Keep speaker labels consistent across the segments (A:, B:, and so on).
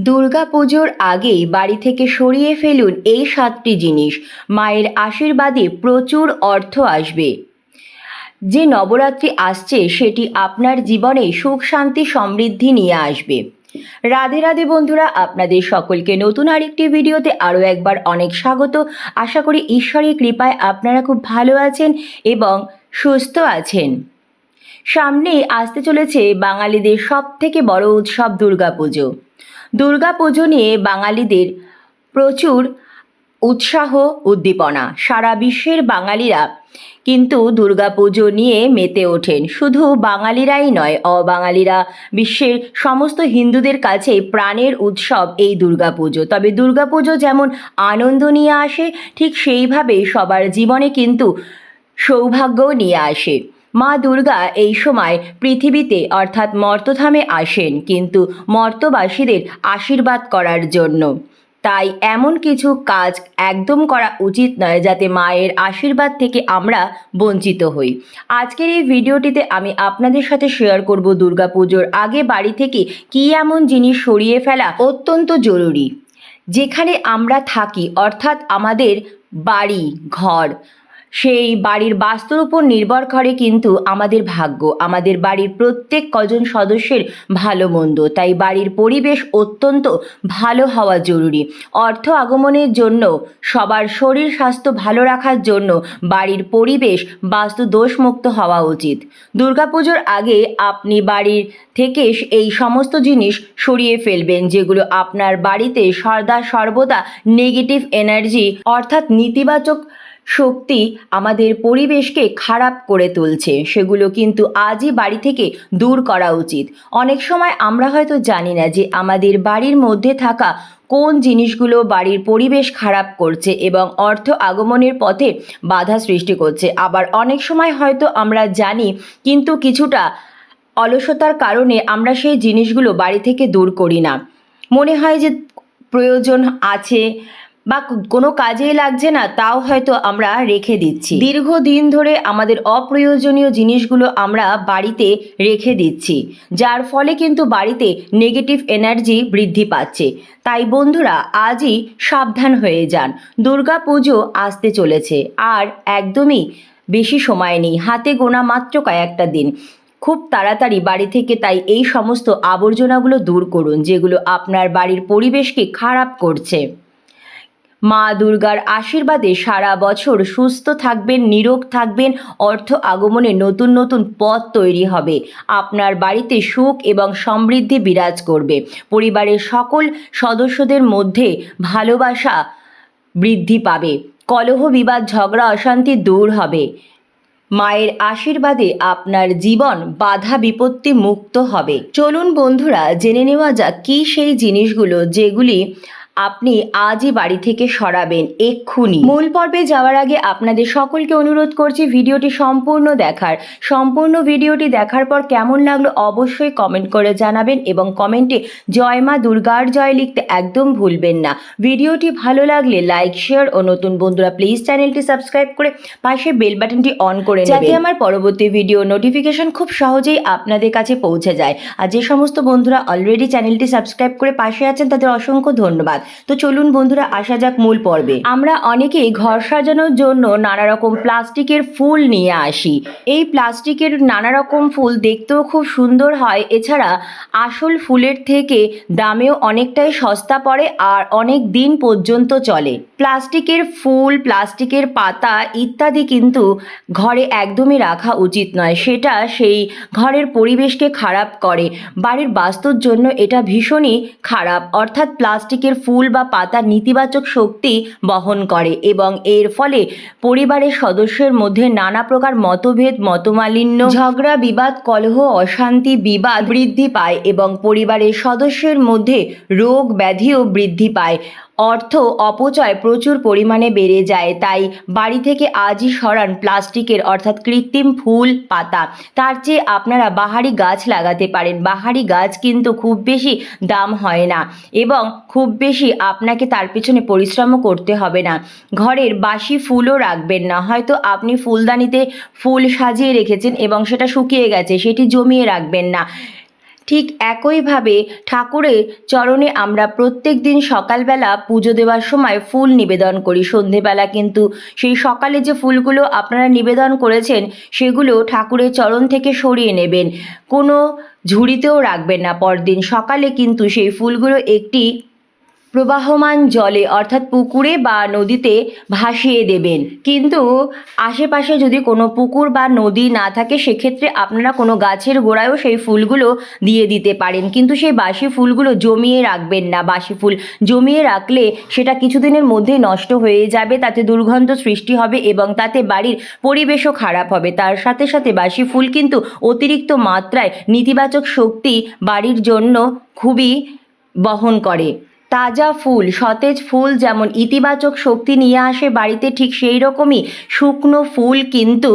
A: দুর্গা পুজোর আগেই বাড়ি থেকে সরিয়ে ফেলুন এই সাতটি জিনিস। মায়ের আশীর্বাদে প্রচুর অর্থ আসবে। যে নবরাত্রি আসছে, সেটি আপনার জীবনে সুখ, শান্তি, সমৃদ্ধি নিয়ে আসবে। রাধে রাধে বন্ধুরা, আপনাদের সকলকে নতুন আরেকটি ভিডিওতে আরও একবার অনেক স্বাগত। আশা করি ঈশ্বরের কৃপায় আপনারা খুব ভালো আছেন এবং সুস্থ আছেন। সামনে আসতে চলেছে বাঙালিদের সব থেকে বড় উৎসব দুর্গাপুজো। দুর্গাপুজো নিয়ে বাঙালিদের প্রচুর উৎসাহ, উদ্দীপনা। সারা বিশ্বের বাঙালিরা কিন্তু দুর্গাপুজো নিয়ে মেতে ওঠেন। শুধু বাঙালিরাই নয়, অবাঙালিরা বিশ্বের সমস্ত হিন্দুদের কাছে প্রাণের উৎসব এই দুর্গাপুজো। তবে দুর্গাপুজো যেমন আনন্দ নিয়ে আসে, ঠিক সেইভাবে সবার জীবনে কিন্তু সৌভাগ্যও নিয়ে আসে। মা দুর্গা এই সময় পৃথিবীতে অর্থাৎ মর্তধামে আসেন কিন্তু মর্তবাসীদের আশীর্বাদ করার জন্য। তাই এমন কিছু কাজ একদম করা উচিত নয় যাতে মায়ের আশীর্বাদ থেকে আমরা বঞ্চিত হই। আজকের এই ভিডিওটিতে আমি আপনাদের সাথে শেয়ার করব দুর্গাপুজোর আগে বাড়ি থেকে কী এমন জিনিস সরিয়ে ফেলা অত্যন্ত জরুরি। যেখানে আমরা থাকি, অর্থাৎ আমাদের বাড়ি, ঘর। সেই বাড়ির বাস্তুর উপর নির্ভর করে কিন্তু আমাদের ভাগ্য। আমাদের বাড়ির প্রত্যেক কজন সদস্যের ভালো মন্দ। তাই বাড়ির পরিবেশ অত্যন্ত ভালো হওয়া জরুরি। অর্থ আগমনের জন্য, সবার শরীর স্বাস্থ্য ভালো রাখার জন্য বাড়ির পরিবেশ বাস্তু দোষমুক্ত হওয়া উচিত। দুর্গাপুজোর আগে আপনি বাড়ির থেকে এই সমস্ত জিনিস সরিয়ে ফেলবেন, যেগুলো আপনার বাড়িতে সর্দা সর্বদা নেগেটিভ এনার্জি অর্থাৎ নেতিবাচক শক্তি আমাদের পরিবেশকে খারাপ করে তুলছে। সেগুলো কিন্তু আজই বাড়ি থেকে দূর করা উচিত। অনেক সময় আমরা হয়তো জানি না যে আমাদের বাড়ির মধ্যে থাকা কোন জিনিসগুলো বাড়ির পরিবেশ খারাপ করছে এবং অর্থ আগমনের পথে বাধা সৃষ্টি করছে। আবার অনেক সময় হয়তো আমরা জানি কিন্তু কিছুটা অলসতার কারণে আমরা সেই জিনিসগুলো বাড়ি থেকে দূর করি না। মনে হয় যে প্রয়োজন আছে বা কোনো কাজেই লাগছে না, তাও হয়তো আমরা রেখে দিচ্ছি। দীর্ঘদিন ধরে আমাদের অপ্রয়োজনীয় জিনিসগুলো আমরা বাড়িতে রেখে দিচ্ছি, যার ফলে কিন্তু বাড়িতে নেগেটিভ এনার্জি বৃদ্ধি পাচ্ছে। তাই বন্ধুরা, আজই সাবধান হয়ে যান। দুর্গা পুজো আসতে চলেছে, আর একদমই বেশি সময় নেই, হাতে গোনা মাত্র কয়েকটা দিন। খুব তাড়াতাড়ি বাড়ি থেকে তাই এই সমস্ত আবর্জনাগুলো দূর করুন, যেগুলো আপনার বাড়ির পরিবেশকে খারাপ করছে। মা দুর্গার আশীর্বাদে সারা বছর সুস্থ থাকবেন, নিরোগ থাকবেন, অর্থ আগমনে নতুন নতুন পথ তৈরি হবে। আপনার বাড়িতে সুখ এবং সমৃদ্ধি বিরাজ করবে। পরিবারের সকল সদস্যদের মধ্যে ভালোবাসা বৃদ্ধি পাবে। কলহ, বিবাদ, ঝগড়া, অশান্তি দূর হবে। মায়ের আশীর্বাদে আপনার জীবন বাধা বিপত্তি মুক্ত হবে। চলুন বন্ধুরা, জেনে নেওয়া যাক কী সেই জিনিসগুলো যেগুলি আপনি আজই বাড়ি থেকে সরাবেন এক্ষুনি। মূল পর্বে যাওয়ার আগে আপনাদের সকলকে অনুরোধ করছি ভিডিওটি সম্পূর্ণ দেখার। সম্পূর্ণ ভিডিওটি দেখার পর কেমন লাগল অবশ্যই কমেন্ট করে জানাবেন এবং কমেন্টে জয় মা দুর্গার জয় লিখতে একদম ভুলবেন না। ভিডিওটি ভালো লাগলে লাইক, শেয়ার ও নতুন বন্ধুরা প্লিজ চ্যানেলটি সাবস্ক্রাইব করে পাশে বেল বাটনটি অন করে যাতে আমার পরবর্তী ভিডিও নোটিফিকেশন খুব সহজেই আপনাদের কাছে পৌঁছে যায়। আর যে সমস্ত বন্ধুরা অলরেডি চ্যানেলটি সাবস্ক্রাইব করে পাশে আছেন তাদের অসংখ্য ধন্যবাদ। তো চলুন বন্ধুরা, আসা যাক মূল পর্বে। আমরা অনেকেই ঘর সাজানোর জন্য নানা রকম প্লাস্টিকের ফুল নিয়ে আসি। এই প্লাস্টিকের নানা রকম ফুল দেখতেও খুব সুন্দর হয়। এছাড়া আসল ফুলের থেকে দামেও অনেকটাই সস্তা পড়ে আর অনেক দিন পর্যন্ত চলে। প্লাস্টিকের ফুল, প্লাস্টিকের পাতা ইত্যাদি কিন্তু ঘরে একদমই রাখা উচিত নয়। সেটা সেই ঘরের পরিবেশকে খারাপ করে। বাড়ির বাস্তুর জন্য এটা ভীষণই খারাপ। অর্থাৎ প্লাস্টিকের ফুল বা পাতার নেতিবাচক শক্তি বহন করে এবং এর ফলে পরিবারের সদস্যের মধ্যে নানা প্রকার মতভেদ, মতমালিন্য, ঝগড়া, বিবাদ, কলহ, অশান্তি, বিবাদ বৃদ্ধি পায় এবং পরিবারের সদস্যের মধ্যে রোগ ব্যাধিও বৃদ্ধি পায়। অর্থ অপচয় প্রচুর পরিমাণে বেড়ে যায়, তাই বাড়ি থেকে আজই সরান প্লাস্টিকের, অর্থাৎ কৃত্রিম ফুল, পাতা। তার চেয়ে আপনারা বাহারি গাছ লাগাতে পারেন। বাহারি গাছ কিন্তু খুব বেশি দাম হয় না এবং খুব বেশি আপনাকে তার পেছনে পরিশ্রমও করতে হবে না। ঘরের বাসি ফুলও রাখবেন না। হয়তো আপনি ফুলদানিতে ফুল সাজিয়ে রেখেছেন এবং সেটা শুকিয়ে গেছে, সেটি জমিয়ে রাখবেন না। ঠিক একইভাবে ঠাকুরের চরণে আমরা প্রত্যেক দিন সকালবেলা পুজো দেওয়ার সময় ফুল নিবেদন করি। সন্ধেবেলা কিন্তু সেই সকালে যে ফুলগুলো আপনারা নিবেদন করেছেন, সেগুলো ঠাকুরের চরণ থেকে সরিয়ে নেবেন। কোনো ঝুড়িতেও রাখবেন না। পরদিন সকালে কিন্তু সেই ফুলগুলো একটি প্রবাহমান জলে, অর্থাৎ পুকুরে বা নদীতে ভাসিয়ে দেবেন। কিন্তু আশেপাশে যদি কোনো পুকুর বা নদী না থাকে, সেক্ষেত্রে আপনারা কোনো গাছের গোড়ায়ও সেই ফুলগুলো দিয়ে দিতে পারেন। কিন্তু সেই বাসি ফুলগুলো জমিয়ে রাখবেন না। বাসি ফুল জমিয়ে রাখলে সেটা কিছুদিনের মধ্যে নষ্ট হয়ে যাবে, তাতে দুর্গন্ধ সৃষ্টি হবে এবং তাতে বাড়ির পরিবেশও খারাপ হবে। তার সাথে সাথে বাসি ফুল কিন্তু অতিরিক্ত মাত্রায় নেতিবাচক শক্তি বাড়ির জন্য খুবই বহন করে। তাজা ফুল, সতেজ ফুল যেমন ইতিবাচক শক্তি নিয়ে আসে বাড়িতে, ঠিক সেই রকমই শুকনো ফুল কিন্তু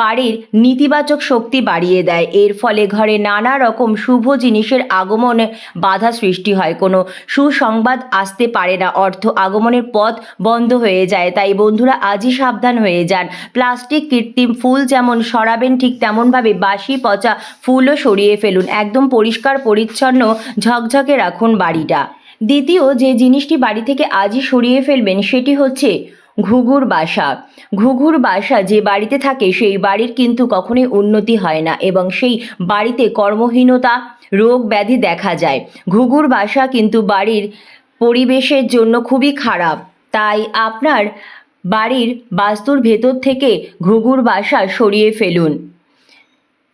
A: বাড়ির নেতিবাচক শক্তি বাড়িয়ে দেয়। এর ফলে ঘরে নানা রকম শুভ জিনিসের আগমনে বাধা সৃষ্টি হয়। কোনো সুসংবাদ আসতে পারে না, অর্থ আগমনের পথ বন্ধ হয়ে যায়। তাই বন্ধুরা, আজই সাবধান হয়ে যান। প্লাস্টিক, কৃত্রিম ফুল যেমন সরাবেন, ঠিক তেমনভাবে বাসি পচা ফুলও সরিয়ে ফেলুন। একদম পরিষ্কার, পরিচ্ছন্ন, ঝকঝকে রাখুন বাড়িটা। দ্বিতীয় যে জিনিসটি বাড়ি থেকে আজই সরিয়ে ফেলবেন সেটি হচ্ছে ঘুঘুর বাসা। ঘুঘুর বাসা যে বাড়িতে থাকে সেই বাড়ির কিন্তু কখনোই উন্নতি হয় না এবং সেই বাড়িতে কর্মহীনতা, রোগ ব্যাধি দেখা যায়। ঘুঘুর বাসা কিন্তু বাড়ির পরিবেশের জন্য খুবই খারাপ। তাই আপনার বাড়ির বাস্তুর ভেতর থেকে ঘুঘুর বাসা সরিয়ে ফেলুন।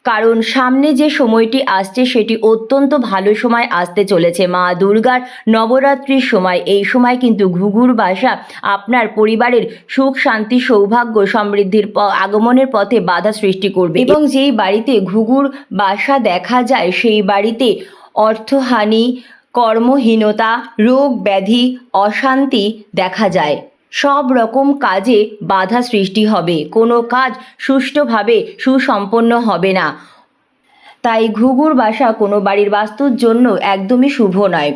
A: কারণ সামনে যে সময়টি আসছে সেটি অত্যন্ত ভালো সময় আসতে চলেছে। মা দুর্গার নবরাত্রির সময়। এই সময় কিন্তু ঘুঘুর বাসা আপনার পরিবারের সুখ শান্তি সৌভাগ্য সমৃদ্ধির প- আগমনের পথে বাধা সৃষ্টি করবে। এবং যেই বাড়িতে ঘুঘুর বাসা দেখা যায় সেই বাড়িতে অর্থহানি কর্মহীনতা রোগ ব্যাধি অশান্তি দেখা যায়। সব রকম কাজে বাধা সৃষ্টি হবে। কোনো কাজ সুষ্ঠুভাবে সুসম্পন্ন হবে না। তাই ঘুঘুর বাসা কোনো বাড়ির বাস্তুর জন্য একদমই শুভ নয়।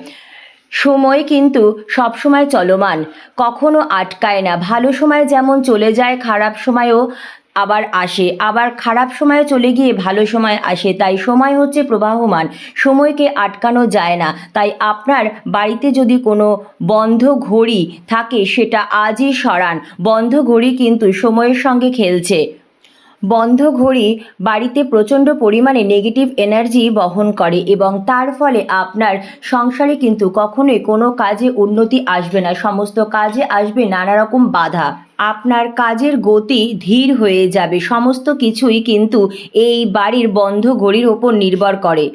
A: সময় কিন্তু সবসময় চলমান। কখনো আটকায় না। ভালো সময় যেমন চলে যায়, খারাপ সময়ও আবার আসে। আবার খারাপ সময়ে চলে গিয়ে ভালো সময় আসে। তাই সময় হচ্ছে প্রবাহমান। সময়কে আটকানো যায় না। তাই আপনার বাড়িতে যদি কোনো বন্ধ ঘড়ি থাকে, সেটা আজই সরান। বন্ধ ঘড়ি কিন্তু সময়ের সঙ্গে খেলছে। বন্ধ ঘড়ি বাড়িতে প্রচণ্ড পরিমাণে নেগেটিভ এনার্জি বহন করে এবং তার ফলে আপনার সংসারে কিন্তু কখনোই কোনো কাজে উন্নতি আসবে না। সমস্ত কাজে আসবে নানা রকম বাধা। আপনার কাজের গতি ধীর হয়ে যাবে। সমস্ত কিছুই কিন্তু এই বাড়ির বন্ধ ঘড়ির ওপর নির্ভর করে।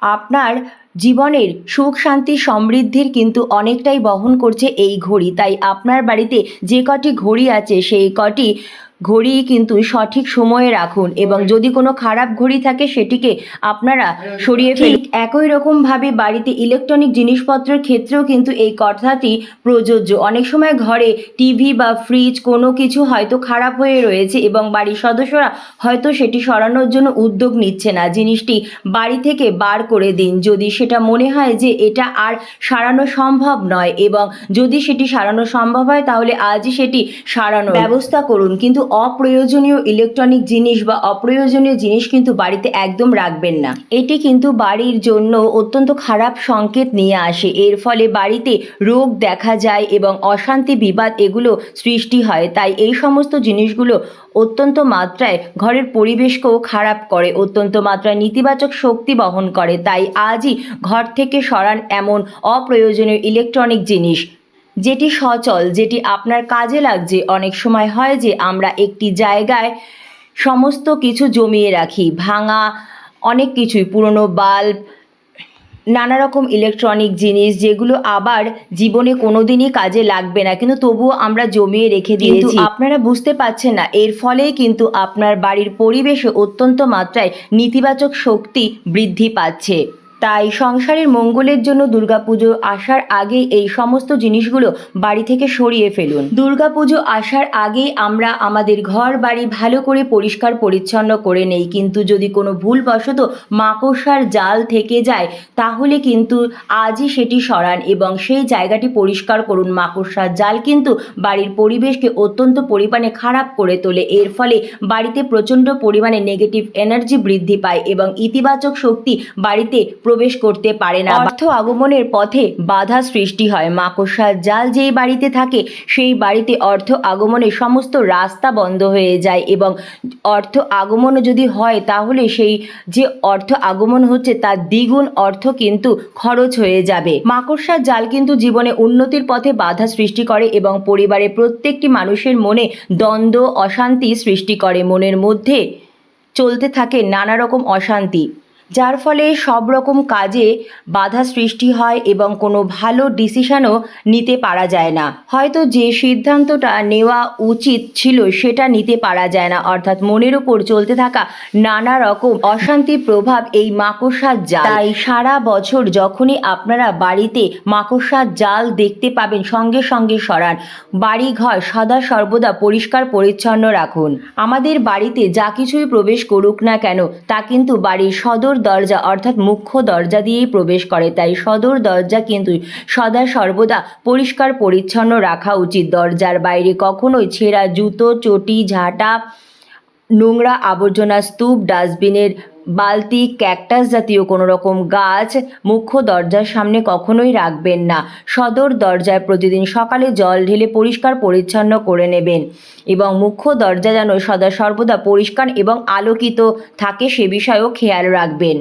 A: আপনার জীবনের সুখ, শান্তি, সমৃদ্ধির কিন্তু অনেকটাই বহন করছে এই ঘড়ি। তাই আপনার বাড়িতে যে কটি ঘড়ি আছে, সেই কটি ঘড়ি কিন্তু সঠিক সময়ে রাখুন এবং যদি কোনো খারাপ ঘড়ি থাকে সেটিকে আপনারা সরিয়ে ফেলুন। একই রকমভাবে বাড়িতে ইলেকট্রনিক জিনিসপত্রের ক্ষেত্রেও কিন্তু এই কথাটি প্রযোজ্য। অনেক সময় ঘরে টিভি বা ফ্রিজ কোনো কিছু হয়তো খারাপ হয়ে রয়েছে এবং বাড়ির সদস্যরা হয়তো সেটি সরানোর জন্য উদ্যোগ নিচ্ছে না। জিনিসটি বাড়ি থেকে বার করে দিন। যদি সেটা মনে হয় যে এটা আর সারানো সম্ভব নয় এবং যদি সেটি সারানো সম্ভব হয় তাহলে আজই সেটি সারানোর ব্যবস্থা করুন। কিন্তু অপ্রয়োজনীয় ইলেকট্রনিক জিনিস বা অপ্রয়োজনীয় জিনিস কিন্তু বাড়িতে একদম রাখবেন না। এটি কিন্তু বাড়ির জন্য অত্যন্ত খারাপ সংকেত নিয়ে আসে। এর ফলে বাড়িতে রোগ দেখা যায় এবং অশান্তি বিবাদ এগুলো সৃষ্টি হয়। তাই এই সমস্ত জিনিসগুলো অত্যন্ত মাত্রায় ঘরের পরিবেশকেও খারাপ করে, অত্যন্ত মাত্রায় নেতিবাচক শক্তি বহন করে। তাই আজই ঘর থেকে সরান এমন অপ্রয়োজনীয় ইলেকট্রনিক জিনিস। যেটি সচল যেটি আপনার কাজে লাগছে। অনেক সময় হয় যে আমরা একটি জায়গায় সমস্ত কিছু জমিয়ে রাখি। ভাঙা অনেক কিছুই পুরনো বাল্ব নানা রকম ইলেকট্রনিক জিনিস যেগুলো আবার জীবনে কোনোদিনই কাজে লাগবে না। কিন্তু তবুও আমরা জমিয়ে রেখে দিয়েছি। আপনারা বুঝতে পারছেন না এর ফলেই কিন্তু আপনার বাড়ির পরিবেশে অত্যন্ত মাত্রায় নেতিবাচক শক্তি বৃদ্ধি পাচ্ছে। তাই সংসারের মঙ্গলের জন্য দুর্গাপুজো আসার আগেই এই সমস্ত জিনিসগুলো বাড়ি থেকে সরিয়ে ফেলুন। দুর্গাপুজো আসার আগেই আমরা আমাদের ঘর বাড়ি ভালো করে পরিষ্কার পরিচ্ছন্ন করে নেই। কিন্তু যদি কোনো ভুলবশত মাকড়সার জাল থেকে যায়, তাহলে কিন্তু আজই সেটি সরান এবং সেই জায়গাটি পরিষ্কার করুন। মাকড়সার জাল কিন্তু বাড়ির পরিবেশকে অত্যন্ত পরিমাণে খারাপ করে তোলে। এর ফলে বাড়িতে প্রচণ্ড পরিমাণে নেগেটিভ এনার্জি বৃদ্ধি পায় এবং ইতিবাচক শক্তি বাড়িতে প্রবেশ করতে পারে না। অর্থ আগমনের পথে বাধা সৃষ্টি হয়। মাকড়সার জাল যেই বাড়িতে থাকে সেই বাড়িতে অর্থ আগমনের সমস্ত রাস্তা বন্ধ হয়ে যায় এবং অর্থ আগমন যদি হয় তাহলে সেই যে অর্থ আগমন হচ্ছে তার দ্বিগুণ অর্থ কিন্তু খরচ হয়ে যাবে। মাকড়সার জাল কিন্তু জীবনে উন্নতির পথে বাধা সৃষ্টি করে এবং পরিবারের প্রত্যেকটি মানুষের মনে দ্বন্দ্ব অশান্তি সৃষ্টি করে। মনের মধ্যে চলতে থাকে নানা রকম অশান্তি। যার ফলে সব রকম কাজে বাধা সৃষ্টি হয় এবং কোনো ভালো ডিসিশানও নিতে পারা যায় না। হয়তো যে সিদ্ধান্তটা নেওয়া উচিত ছিল সেটা নিতে পারা যায় না। অর্থাৎ মনের উপর চলতে থাকা নানা রকম অশান্তির প্রভাব এই মাকড়সার জাল। তাই সারা বছর যখনই আপনারা বাড়িতে মাকড়সার জাল দেখতে পাবেন, সঙ্গে সঙ্গে সরান। বাড়ি ঘর সদা সর্বদা পরিষ্কার পরিচ্ছন্ন রাখুন। আমাদের বাড়িতে যা কিছুই প্রবেশ করুক না কেন, তা কিন্তু বাড়ির সদর দরজা, অর্থাৎ মুখ্য দরজা দিয়েই প্রবেশ করে। তাই সদর দরজা কিন্তু সদা সর্বদা পরিষ্কার পরিচ্ছন্ন রাখা উচিত। দরজার বাইরে কখনোই ছেঁড়া জুতো, চটি, ঝাঁটা নোংরা আবর্জনা স্তূপ, ডাস্টবিনের বালতি, ক্যাকটাস জাতীয় কোনো রকম গাছ মুখ্য দরজার সামনে কখনোই রাখবেন না। সদর দরজায় প্রতিদিন সকালে জল ঢেলে পরিষ্কার পরিচ্ছন্ন করে নেবেন এবং মুখ্য দরজা যেন সদা সর্বদা পরিষ্কার এবং আলোকিত থাকে সে বিষয়েও খেয়াল রাখবেন।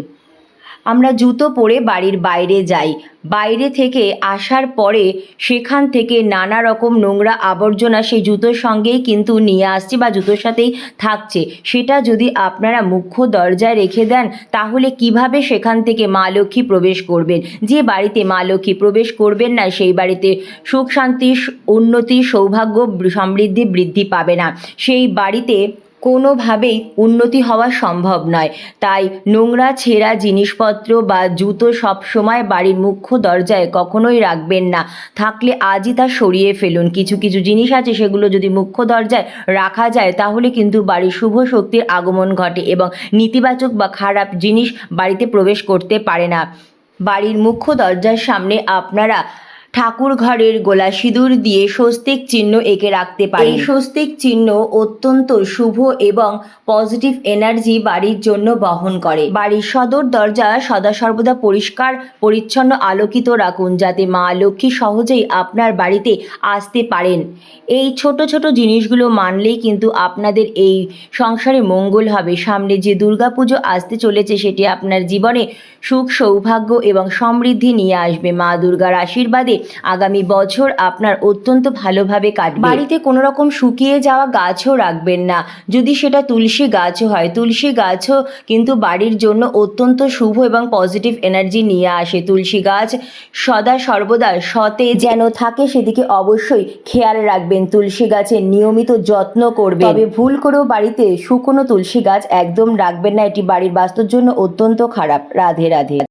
A: আমরা জুতো পরে বাড়ির বাইরে যাই। বাইরে থেকে আসার পরে সেখান থেকে নানা রকম নোংরা আবর্জনা সেই জুতোর সঙ্গেই কিন্তু নিয়ে আসছে বা জুতোর সাথেই থাকছে। সেটা যদি আপনারা মুখ্য দরজায় রেখে দেন, তাহলে কীভাবে সেখান থেকে মা লক্ষ্মী প্রবেশ করবেন? যে বাড়িতে মা লক্ষ্মী প্রবেশ করবেন না, সেই বাড়িতে সুখ শান্তি, উন্নতি, সৌভাগ্য, সমৃদ্ধি, বৃদ্ধি পাবে না। সেই বাড়িতে কোনোভাবেই উন্নতি হওয়া সম্ভব নয়। তাই নোংরা, ছেঁড়া জিনিসপত্র বা জুতো সব সময় বাড়ির মুখ্য দরজায় কখনোই রাখবেন না। থাকলে আজই তা সরিয়ে ফেলুন। কিছু কিছু জিনিস আছে সেগুলো যদি মুখ্য দরজায় রাখা যায়, তাহলে কিন্তু বাড়ির শুভ শক্তির আগমন ঘটে এবং নেতিবাচক বা খারাপ জিনিস বাড়িতে প্রবেশ করতে পারে না। বাড়ির মুখ্য দরজার সামনে আপনারা ঠাকুর ঘরের গোলা সিঁদুর দিয়ে স্বস্তিক চিহ্ন এঁকে রাখতে এই স্বস্তিক চিহ্ন অত্যন্ত শুভ এবং পজিটিভ এনার্জি বাড়ির জন্য বহন করে। বাড়ির সদর দরজা সদা সর্বদা পরিষ্কার, পরিচ্ছন্ন, আলোকিত রাখুন যাতে মা লক্ষ্মী সহজেই আপনার বাড়িতে আসতে পারেন। এই ছোট ছোট জিনিসগুলো মানলেই কিন্তু আপনাদের এই সংসারে মঙ্গল হবে। সামনে যে দুর্গাপুজো আসতে চলেছে সেটি আপনার জীবনে সুখ, সৌভাগ্য এবং সমৃদ্ধি নিয়ে আসবে। মা দুর্গার আশীর্বাদে আগামী বছর আপনার অত্যন্ত ভালোভাবে কাটবে। বাড়িতে কোনো রকম শুকিয়ে যাওয়া গাছও রাখবেন না। যদি সেটা তুলসী গাছও হয়, তুলসী গাছও কিন্তু বাড়ির জন্য অত্যন্ত শুভ এবং পজিটিভ এনার্জি নিয়ে আসে। তুলসী গাছ সদা সর্বদা সতে যেন থাকে, সেদিকে অবশ্যই খেয়াল রাখবেন। তুলসী গাছের নিয়মিত যত্ন করবে তবে ভুল করেও বাড়িতে শুকনো তুলসী গাছ একদম রাখবেন না। এটি বাড়ির বাস্তুর জন্য অত্যন্ত খারাপ। রাধে রাধে।